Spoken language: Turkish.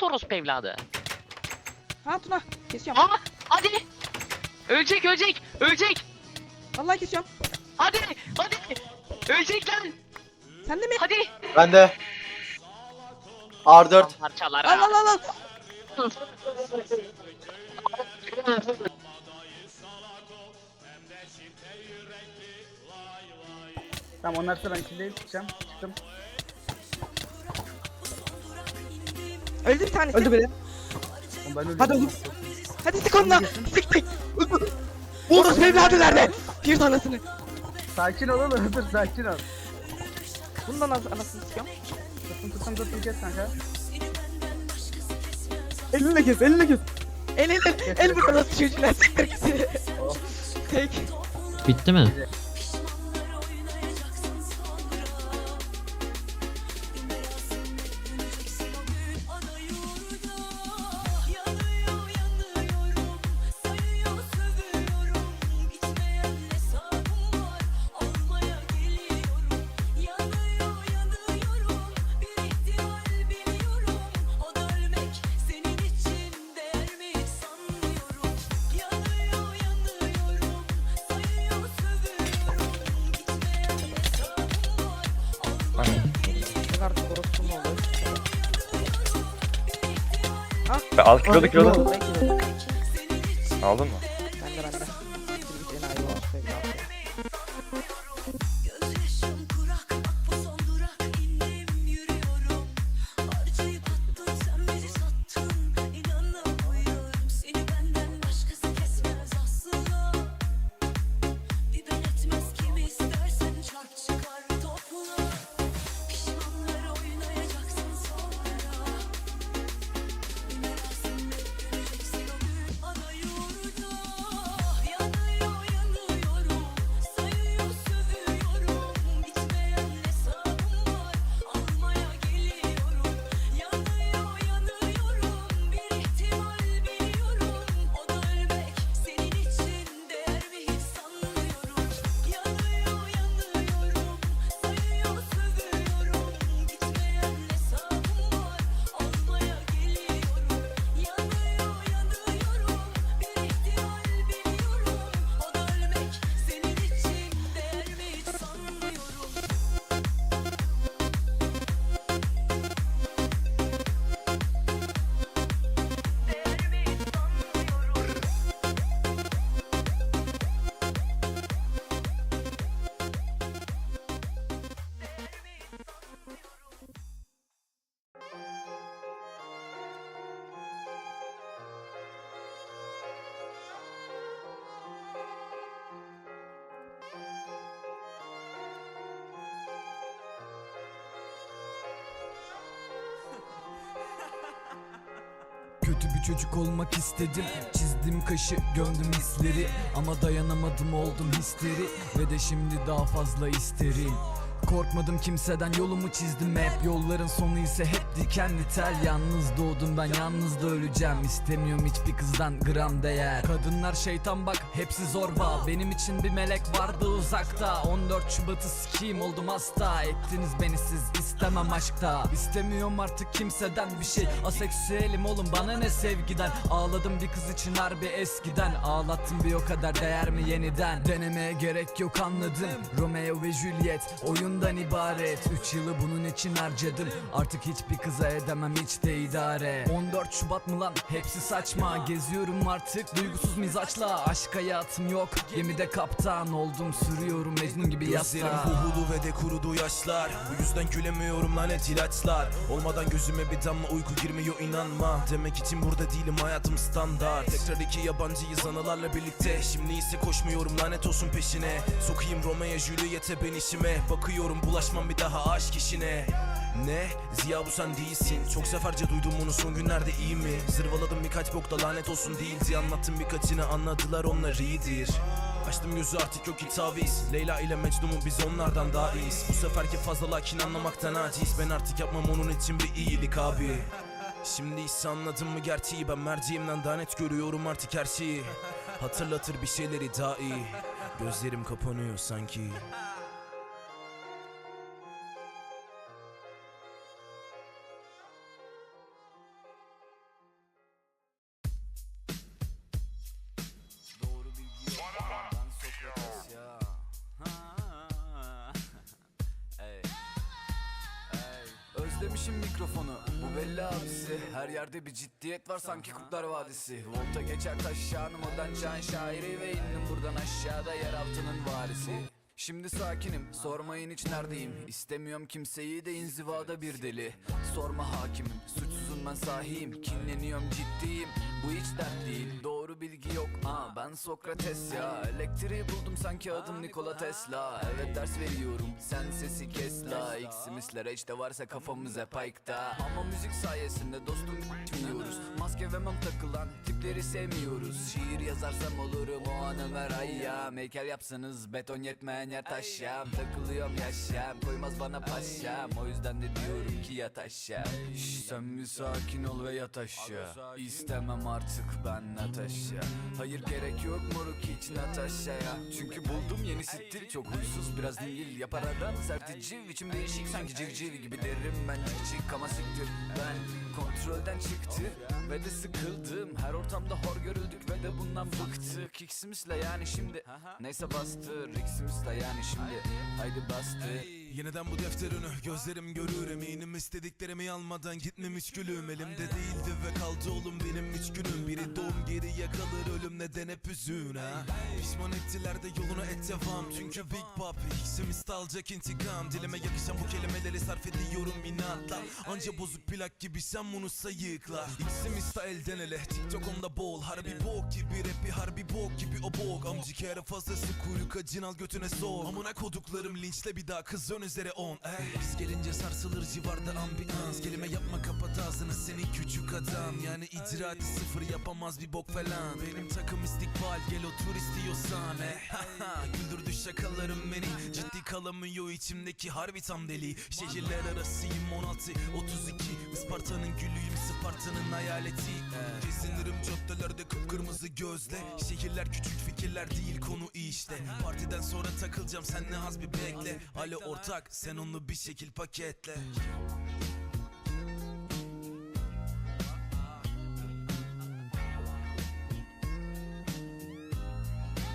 Git orospu evladı. Ha Tuna. Kesiyorum. Ha hadi. Ölecek ölecek ölecek. Vallahi kesiyorum. Hadi hadi. Ölecek lan. Sen de mi? Hadi. Ben de. R4. Parçalar. Al al al al. Tamam onlar sıra ben içindeyim çıkacağım. Çıktım. Öldü bir tanesi. Öldü biri. Oğlum ben öldüm. Hadi oğlum. Hadi sık onunla. Sık sık. Orası evladı nerede? Bir tanesini. Sakin ol oğlum dur sakin ol. Bundan az anasını sıkıyorum. Tuttum tuttum tuttum kes kanka. Elinle kes, elinle kes. El el el. El bu kadar çocuğuna siktir git. Tek. Bitti mi? Bak artık orospu mu oldu? Aldın mı? Kötü bir çocuk olmak istedim. Çizdim kaşı gömdüm hisleri. Ama dayanamadım oldum histeri. Ve de şimdi daha fazla isterim Korkmadım kimseden yolumu çizdim hep. Yolların sonu ise hep dikenli tel Yalnız doğdum ben yalnız da öleceğim. İstemiyorum hiçbir kızdan gram değer. Kadınlar şeytan bak hepsi zorba. Benim için bir melek vardı uzakta. 14 Şubat'ı sikiyim oldum hasta. Ettiniz beni siz istemem aşkta. İstemiyorum artık kimseden bir şey. Aseksüelim oğlum bana ne sevgiden? Ağladım bir kız için harbi eskiden. Ağlattım bir o kadar değer mi yeniden? Denemeye gerek yok anladım. Romeo ve Juliet oyundan ibaret. 3 yılı bunun için harcadım. Artık hiçbir kıza edemem hiç de idare. 14 Şubat mı lan? Hepsi saçma. Geziyorum artık duygusuz mizaçla. Aşk hayatım yok gemide kaptan oldum. Sürüyorum Mecnun gibi Gözlerim yasla huhulu ve de kurudu yaşlar. Bu yüzden gülemiyorum lanet ilaçlar. Olmadan gözüme bir damla uyku girmiyor inanma. Demek için burada değilim hayatım standart. Tekrar iki yabancıyız anılarla birlikte. Şimdi ise koşmuyorum lanet olsun peşine. Sokayım Romeo Juliet'e ben işime Bakıyorum bulaşmam bir daha aşk işine. Ne? Ziya bu sen değilsin. Çok seferce duydum onu son günlerde iyi mi? Zırvaladım birkaç bokta lanet olsun değildi. Anlattım birkaçını anladılar onlar iyidir. Açtım gözü artık yok hiç taviz Leyla ile Mecnun'u biz onlardan daha iyiyiz. Bu seferki fazla lakin anlamaktan aciz. Ben artık yapmam onun için bir iyilik abi. Şimdi ise anladın mı gerçeği? Ben merceğimden daha net görüyorum artık her şeyi. Hatırlatır bir şeyleri daha iyi. Gözlerim kapanıyor sanki vermişim mikrofonu. Bu belli abisi Her yerde bir ciddiyet var sanki Kurtlar Vadisi. Volta geçer taşağını modern can şairi Ve indim buradan aşağıda yeraltının varisi. Şimdi sakinim sormayın hiç neredeyim. İstemiyorum kimseyi de inzivada bir deli. Sorma hakimim suçsuzum ben sahiyim. Kinleniyorum ciddiyim bu hiç dert değil. Doğru bilgi yok. Ha ben Sokrates ya. Elektriği buldum sanki adım Nikola Tesla. Evet ders veriyorum. Sen sesi kes la. X'imisler de varsa kafamız hep ayıkta. Ama müzik sayesinde dostum bitmiyoruz Maske ve mum takılan tipleri sevmiyoruz. Şiir yazarsam olurum o an Ömer Hayyam Heykel yapsanız beton yetmeyen yer taşyam Takılıyorum yaşam koymaz bana paşam. O yüzden de diyorum ki yat aşağı. Şş, Sen bir sakin ol ve yat aşağı. İstemem artık ben Natasha Hayır gerek yok moruk hiç Natasha'ya Çünkü buldum yeni stil çok huysuz biraz dingil Yapar adam serti civ değişik. Sanki civciv gibi derim ben cik ama siktir. Ben kontrolden çıktı ve de sıkıldım. Her ortamda hor görüldük ve de bundan bıktık. X'imisle yani şimdi Neyse bastır. X'imisle yani şimdi. Haydi bastır Yeniden bu defter önü. Gözlerim görür eminim istediklerimi almadan gitmem üç gülüm. Elimde değildi ve kaldı oğlum benim üç günüm. Biri doğum geriye kalır ölüm neden hep üzün ha Pişman ettiler de yoluna et devam. Çünkü Big Pop X'imiz alacak intikam. Dilime yakışan bu kelimeleri sarf ediyorum inatla. Anca bozuk plak gibi sen bunu sayıkla. X'imiz da elden ele. TikTok onda bol. Harbi bok gibi rapi harbi bok gibi o bok. Amcı kere fazlası kuyruk acın al götüne sok. Amına koduklarım linçle bir daha kız ön üzere on ey. Biz gelince sarsılır civarda ambiyans. Kelime yapma kapat ağzını seni küçük adam. Yani icraatı sıfır yapamaz bir bok falan. Benim takım istikbal gel otur istiyorsan. Eh. Güldürdü şakalarım beni. Ciddi kalamıyor içimdeki harbi tam deli. Şehirler arasıyım 16 32 Isparta'nın gülüyüm Sparta'nın hayaleti. Eh. Gezinirim caddelerde kıpkırmızı gözle. Şehirler küçük fikirler değil konu işte. Partiden sonra takılacağım sen ne az bir bekle. Alo ortak sen onu bir şekil paketle